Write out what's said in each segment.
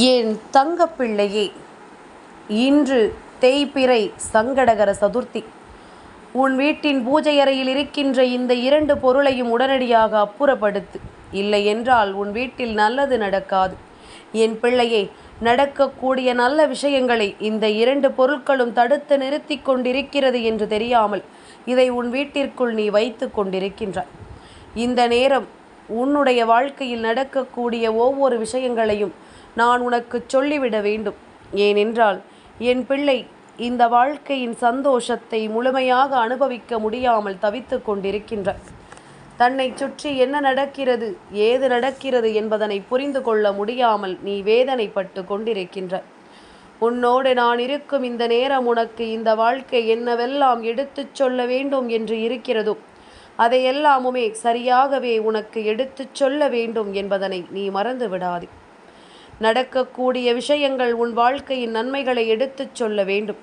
என் தங்கப்பிள்ளையே இன்று தேய்பிறை சங்கடகர சதுர்த்தி. உன் வீட்டின் பூஜை அறையில் இருக்கின்ற இந்த இரண்டு பொருளையும் உடனடியாக அப்புறப்படுத்து. இல்லையென்றால் உன் வீட்டில் நல்லது நடக்காது. என் பிள்ளையே நடக்கக்கூடிய நல்ல விஷயங்களை இந்த இரண்டு பொருட்களும் தடுத்து நிறுத்தி கொண்டிருக்கிறது என்று தெரியாமல் இதை உன் வீட்டிற்குள் நீ வைத்து கொண்டிருக்கின்றாய். இந்த நேரம் உன்னுடைய வாழ்க்கையில் நடக்கக்கூடிய ஒவ்வொரு விஷயங்களையும் நான் உனக்கு சொல்லிவிட வேண்டும். ஏனென்றால் என் பிள்ளை இந்த வாழ்க்கையின் சந்தோஷத்தை முழுமையாக அனுபவிக்க முடியாமல் தவித்து கொண்டிருக்கின்ற தன்னை சுற்றி என்ன நடக்கிறது ஏது நடக்கிறது என்பதனை புரிந்து கொள்ள முடியாமல் நீ வேதனைப்பட்டு கொண்டிருக்கின்ற உன்னோடு நான் இருக்கும் இந்த நேரம் உனக்கு இந்த வாழ்க்கை என்னவெல்லாம் எடுத்துச் சொல்ல வேண்டும் என்று இருக்கிறதோ அதையெல்லாமுமே சரியாகவே உனக்கு எடுத்துச் சொல்ல வேண்டும் என்பதனை நீ மறந்து விடாதே நடக்கக்கூடிய விஷயங்கள் உன் வாழ்க்கையின் நன்மைகளை எடுத்துச் சொல்ல வேண்டும்.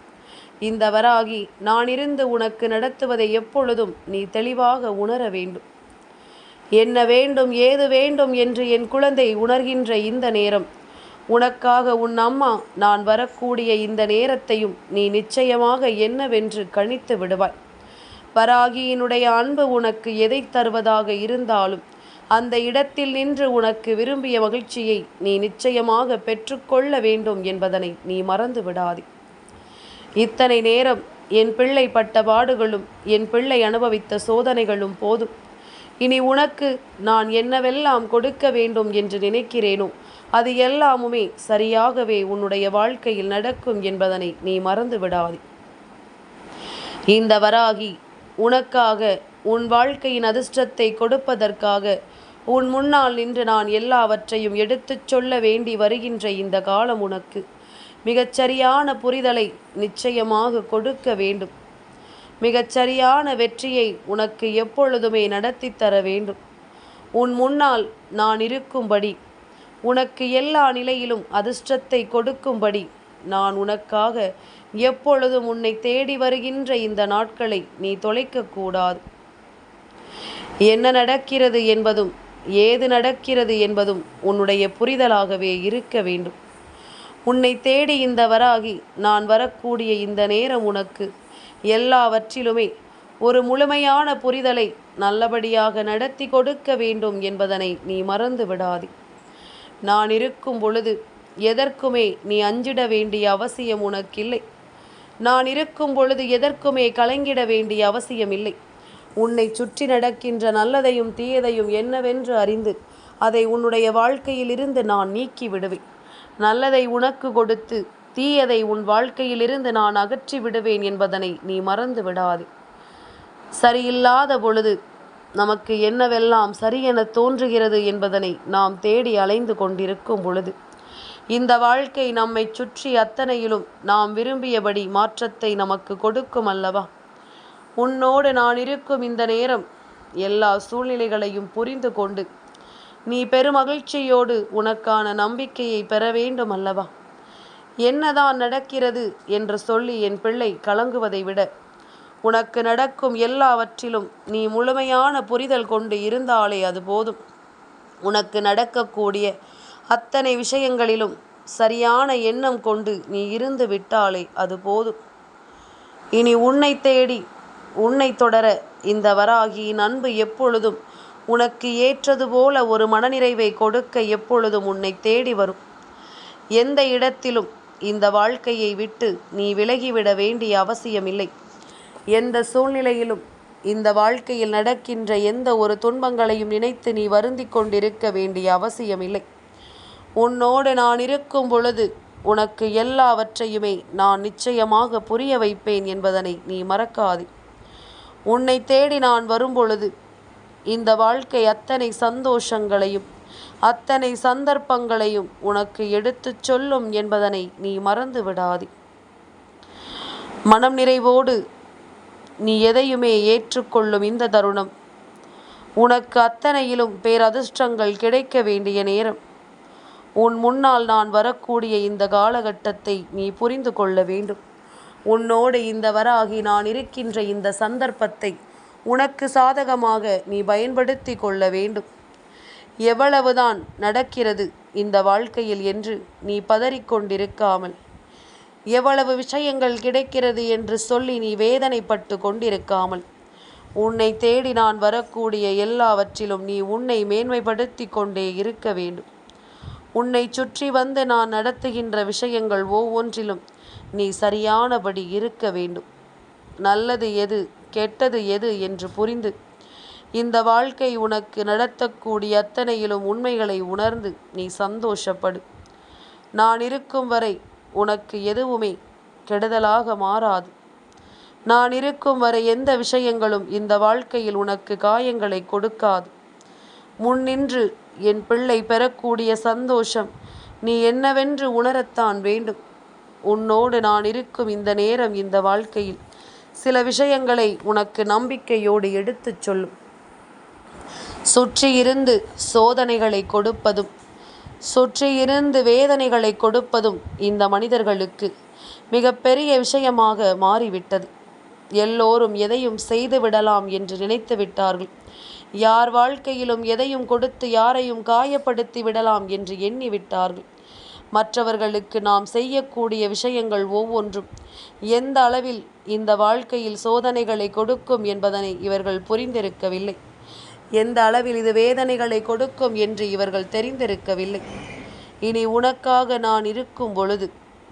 இந்த வராகி நான் இருந்து உனக்கு நடத்துவதை எப்பொழுதும் நீ தெளிவாக உணர வேண்டும். என்ன வேண்டும் ஏது வேண்டும் என்று என் குழந்தை உணர்கின்ற இந்த நேரம் உனக்காக உன் அம்மா நான் வரக்கூடிய இந்த நேரத்தையும் நீ நிச்சயமாக என்னவென்று கணித்து விடுவாய். வராகியினுடைய அன்பு உனக்கு எதை தருவதாக இருந்தாலும் அந்த இடத்தில் நின்று உனக்கு விரும்பிய மகிழ்ச்சியை நீ நிச்சயமாக பெற்றுக்கொள்ள வேண்டும் என்பதனை நீ மறந்து விடாதே. இத்தனை நேரம் என் பிள்ளை பட்ட பாடுகளும் என் பிள்ளை அனுபவித்த சோதனைகளும் போதும். இனி உனக்கு நான் என்னவெல்லாம் கொடுக்க வேண்டும் என்று நினைக்கிறேனோ அது எல்லாமுமே சரியாகவே உன்னுடைய வாழ்க்கையில் நடக்கும் என்பதனை நீ மறந்து விடாதே. இந்த வராகி உனக்காக உன் வாழ்க்கையின் அதிர்ஷ்டத்தை கொடுப்பதற்காக உன் முன்னால் நின்று நான் எல்லாவற்றையும் எடுத்துச் சொல்ல வேண்டி வருகின்ற இந்த காலம் உனக்கு. மிகச்சரியான புரிதலை நிச்சயமாக கொடுக்க வேண்டும். மிகச்சரியான வெற்றியை உனக்கு எப்பொழுதுமே நடத்தி தர வேண்டும். உன் முன்னால் நான் இருக்கும்படி உனக்கு எல்லா நிலையிலும் அதிர்ஷ்டத்தை கொடுக்கும்படி நான் உனக்காக எப்பொழுதும் உன்னை தேடி வருகின்ற இந்த நாட்களை நீ தொலைக்கக்கூடாது என்ன நடக்கிறது என்பதும் ஏது நடக்கிறது என்பதும் உன்னுடைய புரிதலாகவே இருக்க வேண்டும். உன்னை தேடி இந்த வராகி நான் வரக்கூடிய இந்த நேரம் உனக்கு எல்லாவற்றிலுமே ஒரு முழுமையான புரிதலை நல்லபடியாக நடத்தி கொடுக்க வேண்டும் என்பதனை நீ மறந்து விடாதே. நான் இருக்கும் பொழுது எதற்குமே நீ அஞ்சிட வேண்டிய அவசியம் உனக்கில்லை. நான் இருக்கும் பொழுது எதற்குமே கலங்கிட வேண்டிய அவசியம் இல்லை உன்னை சுற்றி நடக்கின்ற நல்லதையும் தீயதையும் என்னவென்று அறிந்து அதை உன்னுடைய வாழ்க்கையிலிருந்து நான் நீக்கி விடுவேன். நல்லதை உனக்கு கொடுத்து தீயதை உன் வாழ்க்கையிலிருந்து நான் அகற்றி விடுவேன் என்பதனை நீ மறந்து விடாதே. சரியில்லாத பொழுது நமக்கு என்னவெல்லாம் சரியென தோன்றுகிறது என்பதனை நாம் தேடி அலைந்து கொண்டிருக்கும் பொழுது இந்த வாழ்க்கை நம்மை சுற்றி அத்தனையிலும் நாம் விரும்பியபடி மாற்றத்தை நமக்கு கொடுக்கும் அல்லவா? உன்னோடு நான் இருக்கும் இந்த நேரம் எல்லா சூழ்நிலைகளையும் புரிந்து கொண்டு நீ பெருமகிழ்ச்சியோடு உனக்கான நம்பிக்கையை பெற வேண்டும் அல்லவா? என்னதான் நடக்கிறது என்று சொல்லி என் பிள்ளை கலங்குவதை விட உனக்கு நடக்கும் எல்லாவற்றிலும் நீ முழுமையான புரிதல் கொண்டு இருந்தாலே அது போதும். உனக்கு நடக்கக்கூடிய அத்தனை விஷயங்களிலும் சரியான எண்ணம் கொண்டு நீ இருந்து விட்டாலே அது போதும். இனி உன்னை தேடி உன்னை தொடர இந்த வராகியின் அன்பு எப்பொழுதும் உனக்கு ஏற்றது போல ஒரு மனநிறைவை கொடுக்க எப்பொழுதும் உன்னை தேடி வரும். எந்த இடத்திலும் இந்த வாழ்க்கையை விட்டு நீ விலகிவிட வேண்டிய அவசியமில்லை. எந்த சூழ்நிலையிலும் இந்த வாழ்க்கையில் நடக்கின்ற எந்த ஒரு துன்பங்களையும் நினைத்து நீ வருந்தி கொண்டிருக்க வேண்டிய அவசியமில்லை. உன்னோடு நான் இருக்கும் பொழுது உனக்கு எல்லாவற்றையுமே நான் நிச்சயமாக புரிய வைப்பேன் என்பதனை நீ மறக்காதே. உன்னை தேடி நான் வரும்பொழுது இந்த வாழ்க்கை அத்தனை சந்தோஷங்களையும் அத்தனை சந்தர்ப்பங்களையும் உனக்கு எடுத்துச் சொல்லும் என்பதனை நீ மறந்து விடாதே. மனம் நிறைவோடு நீ எதையுமே ஏற்றுக்கொள்ளும் இந்த தருணம். உனக்கு அத்தனையிலும் பேரதிர்ஷ்டங்கள் கிடைக்க வேண்டிய நேரம். உன் முன்னால் நான் வரக்கூடிய இந்த காலகட்டத்தை நீ புரிந்து கொள்ள வேண்டும். உன்னோடு இந்த வராகி நான் இருக்கின்ற இந்த சந்தர்ப்பத்தை உனக்கு சாதகமாக நீ பயன்படுத்தி கொள்ள வேண்டும். எவ்வளவுதான் நடக்கிறது இந்த வாழ்க்கையில் என்று நீ பதறிக்கொண்டிருக்காமல் எவ்வளவு விஷயங்கள் கிடைக்கிறது என்று சொல்லி நீ வேதனைப்பட்டு கொண்டிருக்காமல் உன்னை தேடி நான் வரக்கூடிய எல்லாவற்றிலும் நீ உன்னை மேன்மைப்படுத்தி கொண்டே இருக்க வேண்டும். உன்னை சுற்றி வந்து நான் நடத்துகின்ற விஷயங்கள் ஒவ்வொன்றிலும் நீ சரியானபடி இருக்க வேண்டும். நல்லது எது கெட்டது எது என்று புரிந்து இந்த வாழ்க்கை உனக்கு நடத்தக்கூடிய அத்தனையிலும் உண்மைகளை உணர்ந்து நீ சந்தோஷப்படு. நான் இருக்கும் வரை உனக்கு எதுவுமே கெடுதலாக மாறாது. நான் இருக்கும் வரை எந்த விஷயங்களும் இந்த வாழ்க்கையில் உனக்கு காயங்களை கொடுக்காது. முன்னின்று என் பிள்ளை பெறக்கூடிய சந்தோஷம் நீ என்னவென்று உணரத்தான் வேண்டும். உன்னோடு நான் இருக்கும் இந்த நேரம் இந்த வாழ்க்கையில். சில விஷயங்களை உனக்கு நம்பிக்கையோடு எடுத்துச் சொல்லும். சுற்றியிருந்து சோதனைகளை கொடுப்பதும் சுற்றியிருந்து வேதனைகளை கொடுப்பதும் இந்த மனிதர்களுக்கு மிகப்பெரிய விஷயமாக மாறிவிட்டது. எல்லோரும் எதையும் செய்து விடலாம் என்று நினைத்து விட்டார்கள். யார் வாழ்க்கையிலும் எதையும் கொடுத்து யாரையும் காயப்படுத்தி விடலாம் என்று எண்ணிவிட்டார்கள் மற்றவர்களுக்கு நாம் செய்யக்கூடிய விஷயங்கள் ஒவ்வொன்றும். எந்த அளவில் இந்த வாழ்க்கையில் சோதனைகளை கொடுக்கும் என்பதனை இவர்கள் புரிந்திருக்கவில்லை. எந்த அளவில் இது வேதனைகளை கொடுக்கும் என்று இவர்கள் தெரிந்திருக்கவில்லை. இனி உனக்காக நான் இருக்கும் பொழுது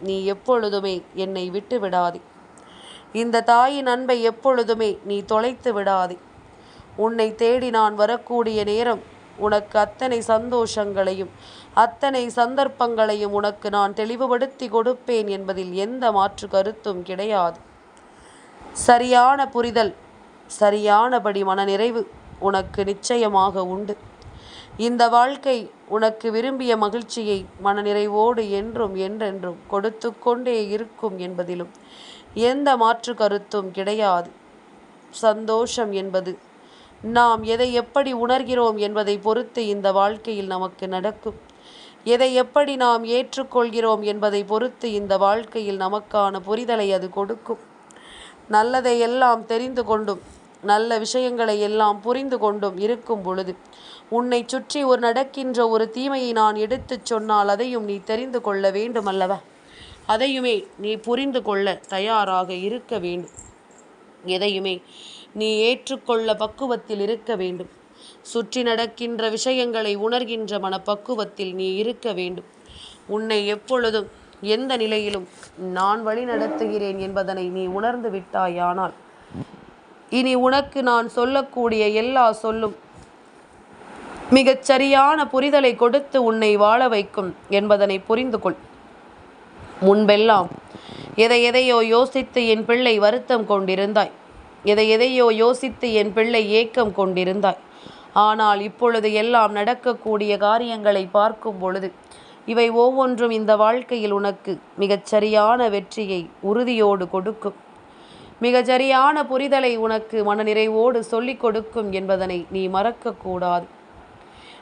நீ எப்பொழுதுமே என்னை விட்டு விடாதே இந்த தாயின் அன்பை எப்பொழுதுமே நீ தொலைத்து விடாதே உன்னை தேடி நான் வரக்கூடிய நேரம் உனக்கு அத்தனை சந்தோஷங்களையும் அத்தனை சந்தர்ப்பங்களையும் உனக்கு நான் தெளிவுபடுத்தி கொடுப்பேன் என்பதில் எந்த மாற்று கருத்தும் கிடையாது. சரியான புரிதல் சரியானபடி மனநிறைவு உனக்கு நிச்சயமாக உண்டு. இந்த வாழ்க்கை உனக்கு விரும்பிய மகிழ்ச்சியை மனநிறைவோடு என்றும் என்றென்றும் கொடுத்து கொண்டே இருக்கும் என்பதிலும் எந்த மாற்று கருத்தும் கிடையாது. சந்தோஷம் என்பது நாம் எதை எப்படி உணர்கிறோம் என்பதை பொறுத்து இந்த வாழ்க்கையில் நமக்கு நடக்கும். எதை எப்படி நாம் ஏற்றுக்கொள்கிறோம் என்பதை பொறுத்து இந்த வாழ்க்கையில் நமக்கான புரிதலை அது கொடுக்கும். நல்லதை எல்லாம் தெரிந்து கொண்டும் நல்ல விஷயங்களை எல்லாம் புரிந்து கொண்டும் இருக்கும் பொழுது உன்னை சுற்றி ஒரு நடக்கின்ற ஒரு தீமையை நான் எடுத்துச் சொன்னால் அதையும் நீ தெரிந்து கொள்ள வேண்டும் அல்லவா? அதையுமே நீ புரிந்து கொள்ள தயாராக இருக்க வேண்டும். எதையுமே நீ ஏற்றுக்கொள்ள பக்குவத்தில் இருக்க வேண்டும். சுற்றி நடக்கின்ற விஷயங்களை உணர்கின்ற மனப்பக்குவத்தில் நீ இருக்க வேண்டும். உன்னை எப்பொழுதும் எந்த நிலையிலும் நான் வழி நடத்துகிறேன் என்பதனை நீ உணர்ந்து விட்டாயானால் இனி உனக்கு நான் சொல்லக்கூடிய எல்லா சொல்லும் மிகச் சரியான புரிதலை கொடுத்து உன்னை வாழ வைக்கும் என்பதனை புரிந்து கொள். முன்பெல்லாம் எதை எதையோ யோசித்து என் பிள்ளை வருத்தம் கொண்டிருந்தாய். எதை எதையோ யோசித்து என் பிள்ளை ஏக்கம் கொண்டிருந்தாய் ஆனால் இப்பொழுது எல்லாம் நடக்கக்கூடிய காரியங்களை பார்க்கும் பொழுது இவை ஒவ்வொன்றும் இந்த வாழ்க்கையில் உனக்கு மிகச்சரியான வெற்றியை உறுதியோடு கொடுக்கும். மிகச்சரியான புரிதலை உனக்கு மனநிறைவோடு சொல்லிக் கொடுக்கும் என்பதனை நீ மறக்கக்கூடாது.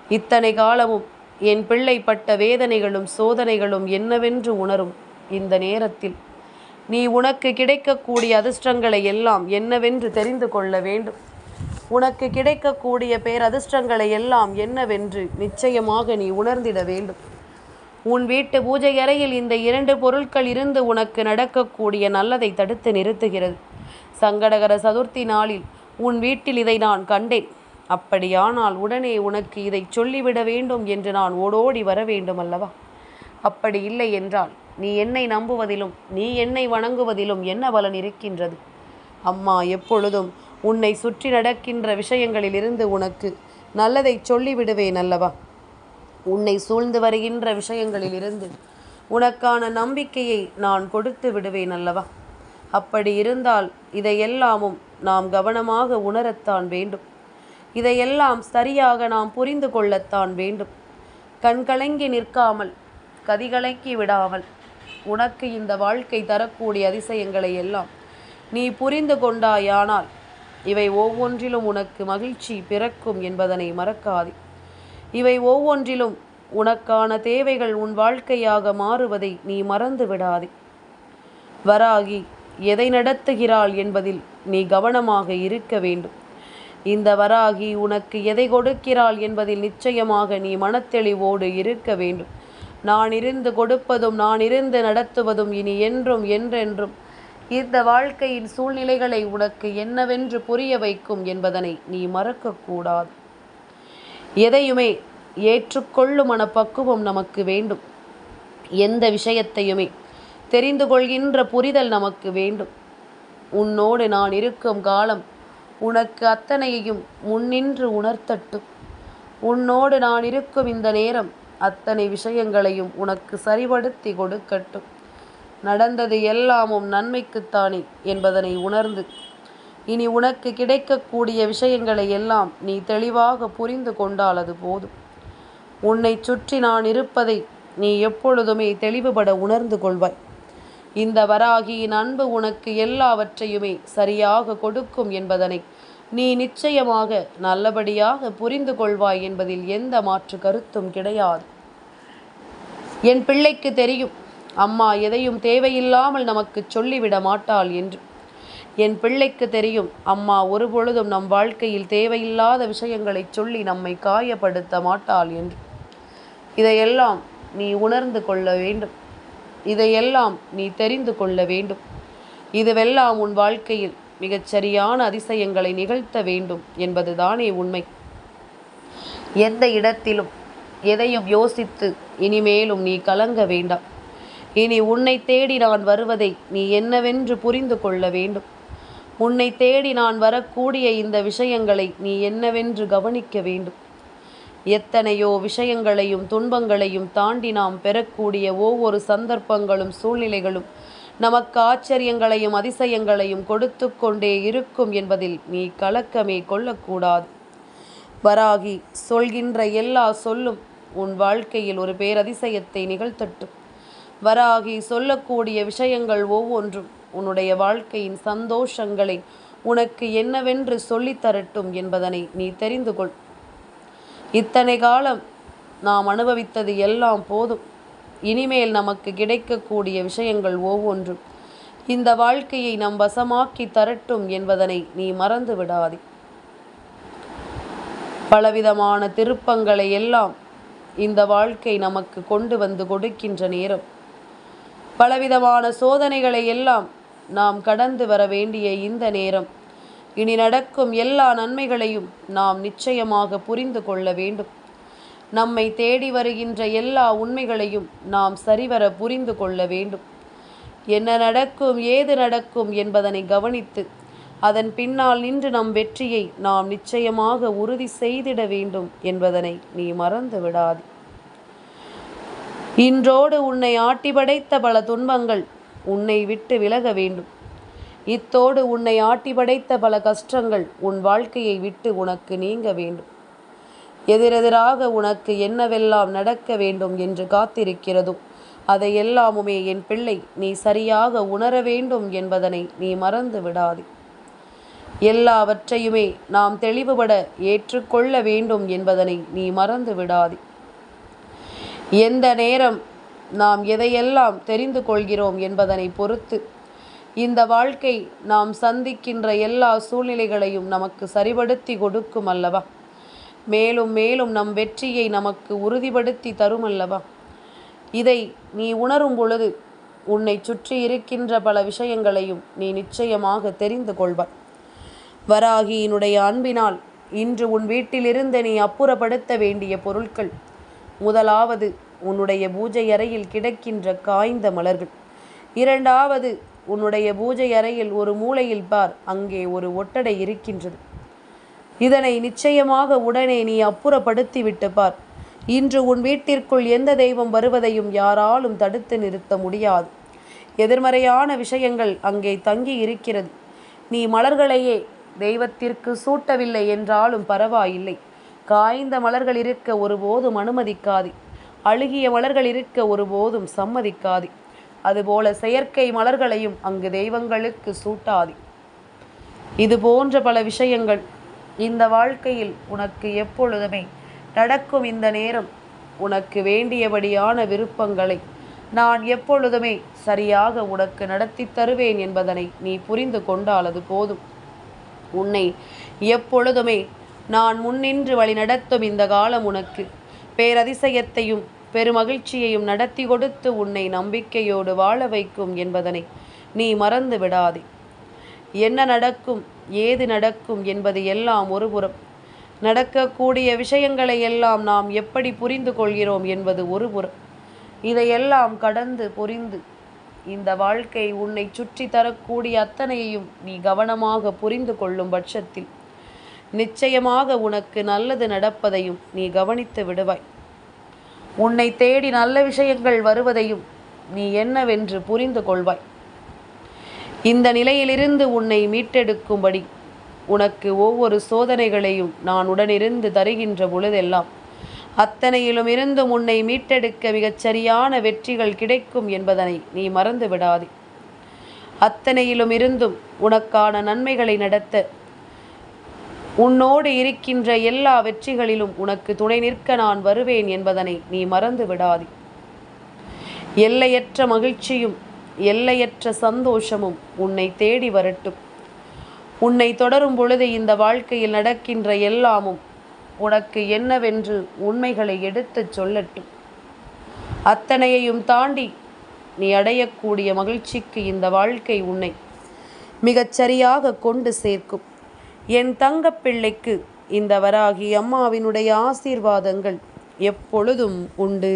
இத்தனை காலமும் என் பிள்ளை பட்ட வேதனைகளும் சோதனைகளும் என்னவென்று உணரும் இந்த நேரத்தில். நீ உனக்கு கிடைக்கக்கூடிய அதிர்ஷ்டங்களை எல்லாம் என்னவென்று தெரிந்து கொள்ள வேண்டும். உனக்கு கிடைக்கக்கூடிய பேரதிர்ஷ்டங்களை எல்லாம் என்னவென்று நிச்சயமாக நீ உணர்ந்திட வேண்டும். உன் வீட்டு பூஜை அறையில் இந்த இரண்டு பொருட்கள் இருந்து உனக்கு நடக்கக்கூடிய நல்லதை தடுத்து நிறுத்துகிறது. சங்கடகர சதுர்த்தி நாளில் உன் வீட்டில் இதை நான் கண்டேன். அப்படியானால் உடனே உனக்கு இதை சொல்லிவிட வேண்டும் என்று நான் ஓடோடி வர வேண்டும் அல்லவா? அப்படி இல்லை என்றால் நீ என்னை நம்புவதிலும் நீ என்னை வணங்குவதிலும் என்ன பலன் இருக்கின்றது? அம்மா எப்பொழுதும் உன்னை சுற்றி நடக்கின்ற விஷயங்களிலிருந்து உனக்கு நல்லதை சொல்லிவிடுவேன் அல்லவா? உன்னை சூழ்ந்து வருகின்ற விஷயங்களிலிருந்து உனக்கான நம்பிக்கையை நான் கொடுத்து விடுவேன் அல்லவா? அப்படி இருந்தால் இதையெல்லாமும் நாம் கவனமாக உணரத்தான் வேண்டும். இதையெல்லாம் சரியாக நாம் புரிந்து கொள்ளத்தான் வேண்டும். கண்கலங்கி நிற்காமல் கதிகலங்கி விடாமல் உனக்கு இந்த வாழ்க்கை தரக்கூடிய அதிசயங்களை எல்லாம் நீ புரிந்து கொண்டாயானால் இவை ஒவ்வொன்றிலும் உனக்கு மகிழ்ச்சி பிறக்கும் என்பதனை மறக்காது. இவை ஒவ்வொன்றிலும் உனக்கான தேவைகள் உன் வாழ்க்கையாக மாறுவதை நீ மறந்து விடாதே. வராகி எதை நடத்துகிறாள் என்பதில் நீ கவனமாக இருக்க வேண்டும். இந்த வராகி உனக்கு எதை கொடுக்கிறாள் என்பதில் நிச்சயமாக நீ மனத்தெளிவோடு இருக்க வேண்டும். நான் இருந்து கொடுப்பதும் நான் இருந்து நடத்துவதும் இனி என்றும் என்றென்றும். இந்த வாழ்க்கையின் சூழ்நிலைகளை உனக்கு என்னவென்று புரிய வைக்கும் என்பதனை நீ மறக்கக்கூடாது. எதையுமே ஏற்றுக்கொள்ளும் மனப்பக்குவம் நமக்கு வேண்டும். எந்த விஷயத்தையுமே தெரிந்து கொள்கின்ற புரிதல் நமக்கு வேண்டும். உன்னோடு நான் இருக்கும் காலம் உனக்கு அத்தனையையும் முன்னின்று உணர்த்தட்டும். உன்னோடு நான் இருக்கும் இந்த நேரம் அத்தனை விஷயங்களையும் உனக்கு சரிபடுத்தி கொடுக்கட்டும். நடந்தது எல்லாமும் நன்மைக்குத்தானே என்பதனை உணர்ந்து இனி உனக்கு கிடைக்கக்கூடிய விஷயங்களை எல்லாம் நீ தெளிவாக புரிந்து கொண்டால் அது போதும். உன்னை சுற்றி நான் இருப்பதை நீ எப்பொழுதுமே தெளிவுபட உணர்ந்து கொள்வாய். இந்த வராகியின் அன்பு உனக்கு எல்லாவற்றையுமே சரியாக கொடுக்கும் என்பதனை நீ நிச்சயமாக நல்லபடியாக புரிந்து கொள்வாய் என்பதில் எந்த மாற்று கருத்தும் கிடையாது. என் பிள்ளைக்கு தெரியும் அம்மா எதையும் தேவையில்லாமல் நமக்கு சொல்லிவிட மாட்டாள் என்று. என் பிள்ளைக்கு தெரியும் அம்மா ஒருபொழுதும் நம் வாழ்க்கையில் தேவையில்லாத விஷயங்களை சொல்லி நம்மை காயப்படுத்த மாட்டாள் என்று. இதையெல்லாம் நீ உணர்ந்து கொள்ள வேண்டும். இதையெல்லாம் நீ தெரிந்து கொள்ள வேண்டும். இதுவெல்லாம் உன் வாழ்க்கையில் மிகச் சரியான அதிசயங்களை நிகழ்த்த வேண்டும் என்பதுதானே உண்மை. எந்த இடத்திலும் எதையும் யோசித்து இனிமேலும் நீ கலங்க வேண்டாம். இனி உன்னை தேடி நான் வருவதை நீ என்னவென்று புரிந்து கொள்ள வேண்டும். உன்னை தேடி நான் வரக்கூடிய இந்த விஷயங்களை நீ என்னவென்று கவனிக்க வேண்டும். எத்தனையோ விஷயங்களையும் துன்பங்களையும் தாண்டி நாம் பெறக்கூடிய ஒவ்வொரு சந்தர்ப்பங்களும் சூழ்நிலைகளும் நமக்கு ஆச்சரியங்களையும் அதிசயங்களையும் கொடுத்து கொண்டே இருக்கும் என்பதில் நீ கலக்கமே கொள்ளக்கூடாது. வராகி சொல்கின்ற எல்லா சொல்லும் உன் வாழ்க்கையில் ஒரு பேரதிசயத்தை நிகழ்த்தட்டும். வராகி சொல்லக்கூடிய விஷயங்கள் ஒவ்வொன்றும் உன்னுடைய வாழ்க்கையின் சந்தோஷங்களை உனக்கு என்னவென்று சொல்லித்தரட்டும் என்பதனை நீ தெரிந்து கொள். இத்தனை காலம் நாம் அனுபவித்தது எல்லாம் போதும். இனிமேல் நமக்கு கிடைக்கக்கூடிய விஷயங்கள் ஒவ்வொன்றும். இந்த வாழ்க்கையை நம் வசமாக்கி தரட்டும் என்பதனை நீ மறந்து விடாதே. பலவிதமான திருப்பங்களை எல்லாம் இந்த வாழ்க்கை நமக்கு கொண்டு வந்து கொடுக்கின்ற நேரம். பலவிதமான சோதனைகளை எல்லாம் நாம் கடந்து வர வேண்டிய இந்த நேரம். இனி நடக்கும் எல்லா நன்மைகளையும் நாம் நிச்சயமாக புரிந்து கொள்ள வேண்டும். நம்மை தேடி வருகின்ற எல்லா உண்மைகளையும் நாம் சரிவர புரிந்து கொள்ள வேண்டும். என்ன நடக்கும் ஏது நடக்கும் என்பதனை கவனித்து அதன் பின்னால் நின்று நம் வெற்றியை நாம் நிச்சயமாக உறுதி செய்திட வேண்டும் என்பதனை நீ மறந்து விடாது. இன்றோடு உன்னை ஆட்டி படைத்த பல துன்பங்கள் உன்னை விட்டு விலக வேண்டும். இத்தோடு உன்னை ஆட்டி படைத்த பல கஷ்டங்கள் உன் வாழ்க்கையை விட்டு உனக்கு நீங்க வேண்டும். எதிரெதிராக உனக்கு என்னவெல்லாம் நடக்க வேண்டும் என்று காத்திருக்கிறதோ அதை எல்லாமுமே என் பிள்ளை நீ சரியாக உணர வேண்டும் என்பதனை நீ மறந்து விடாதே. எல்லாவற்றையுமே நாம் தெளிவுபட ஏற்றுக்கொள்ள வேண்டும் என்பதனை நீ மறந்து விடாதே. எந்த நேரம் நாம் எதையெல்லாம் தெரிந்து கொள்கிறோம் என்பதனை பொறுத்து இந்த வாழ்க்கை நாம் சந்திக்கின்ற எல்லா சூழ்நிலைகளையும் நமக்கு சரிபடுத்தி கொடுக்கும் அல்லவா? மேலும் மேலும் நம் வெற்றியை நமக்கு உறுதிப்படுத்தி தருமல்லவா? இதை நீ உணரும் பொழுது உன்னை சுற்றி இருக்கின்ற பல விஷயங்களையும் நீ நிச்சயமாக தெரிந்து கொள்வாய். வராகியினுடைய அன்பினால் இன்று உன் வீட்டிலிருந்து நீ அப்புறப்படுத்த வேண்டிய பொருட்கள் முதலாவது உன்னுடைய பூஜை அறையில் கிடக்கின்ற காய்ந்த மலர்கள் இரண்டாவது உன்னுடைய பூஜை அறையில் ஒரு மூலையில் பார் அங்கே ஒரு ஒட்டடை இருக்கின்றது. இதனை நிச்சயமாக உடனே நீ அப்புறப்படுத்தி விட்டு பார் இன்று உன் வீட்டிற்குள் எந்த தெய்வம் வருவதையும் யாராலும் தடுத்து நிறுத்த முடியாது. எதிர்மறையான விஷயங்கள் அங்கே தங்கி இருக்கிறது நீ மலர்களையே தெய்வத்திற்கு சூட்டவில்லை என்றாலும் பரவாயில்லை. காய்ந்த மலர்கள் இருக்க ஒருபோதும் அனுமதிக்காது. அழுகிய மலர்கள் இருக்க ஒருபோதும் சம்மதிக்காது. அதுபோல செயற்கை மலர்களையும் அங்கு தெய்வங்களுக்கு சூட்டாது. இது போன்ற பல விஷயங்கள் இந்த வாழ்க்கையில் உனக்கு எப்பொழுதுமே நடக்கும் இந்த நேரம் உனக்கு வேண்டியபடியான விருப்பங்களை நான் எப்பொழுதுமே சரியாக உனக்கு நடத்தி தருவேன் என்பதனை நீ புரிந்து கொண்டால் அது போதும். உன்னை எப்பொழுதுமே நான் முன்னின்று வழி நடத்தும் இந்த காலம் உனக்கு பேரதிசயத்தையும் பெருமகிழ்ச்சியையும் நடத்தி கொடுத்து உன்னை நம்பிக்கையோடு வாழ வைக்கும் என்பதனை நீ மறந்து விடாதே. என்ன நடக்கும் ஏது நடக்கும் என்பது எல்லாம் ஒருபுறம். நடக்கக்கூடிய விஷயங்களை எல்லாம் நாம் எப்படி புரிந்து கொள்கிறோம் என்பது ஒருபுறம். இதையெல்லாம் கடந்து புரிந்து இந்த வாழ்க்கை உன்னை சுற்றி தரக்கூடிய அத்தனையையும் நீ கவனமாக புரிந்து கொள்ளும் பட்சத்தில் நிச்சயமாக உனக்கு நல்லது நடப்பதையும் நீ கவனித்து விடுவாய். உன்னை தேடி நல்ல விஷயங்கள் வருவதையும் நீ என்னவென்று புரிந்து கொள்வாய். இந்த நிலையிலிருந்து உன்னை மீட்டெடுக்கும்படி உனக்கு ஒவ்வொரு சோதனைகளையும் நான் உடனிருந்து தருகின்ற பொழுதெல்லாம் அத்தனையிலும் இருந்தும் உன்னை மீட்டெடுக்க மிகச்சரியான வெற்றிகள் கிடைக்கும் என்பதனை நீ மறந்து விடாதே. அத்தனையிலும் இருந்தும் உனக்கான நன்மைகளை நடத்த உன்னோடு இருக்கின்ற எல்லா வெற்றிகளிலும் உனக்கு துணை நிற்க நான் வருவேன் என்பதனை நீ மறந்து விடாதே. எல்லையற்ற மகிழ்ச்சியும் எல்லையற்ற சந்தோஷமும் உன்னை தேடி வரட்டும். உன்னை தொடரும் பொழுது இந்த வாழ்க்கையில் நடக்கின்ற எல்லாமும் உனக்கு என்னவென்று உண்மைகளை எடுத்துச் சொல்லட்டும். அத்தனையையும் தாண்டி நீ அடையக்கூடிய மகிழ்ச்சிக்கு இந்த வாழ்க்கை உன்னை மிகச்சரியாக கொண்டு சேர்க்கும். என் தங்கப்பிள்ளைக்கு இந்த வராகி அம்மாவினுடைய ஆசீர்வாதங்கள் எப்பொழுதும் உண்டு.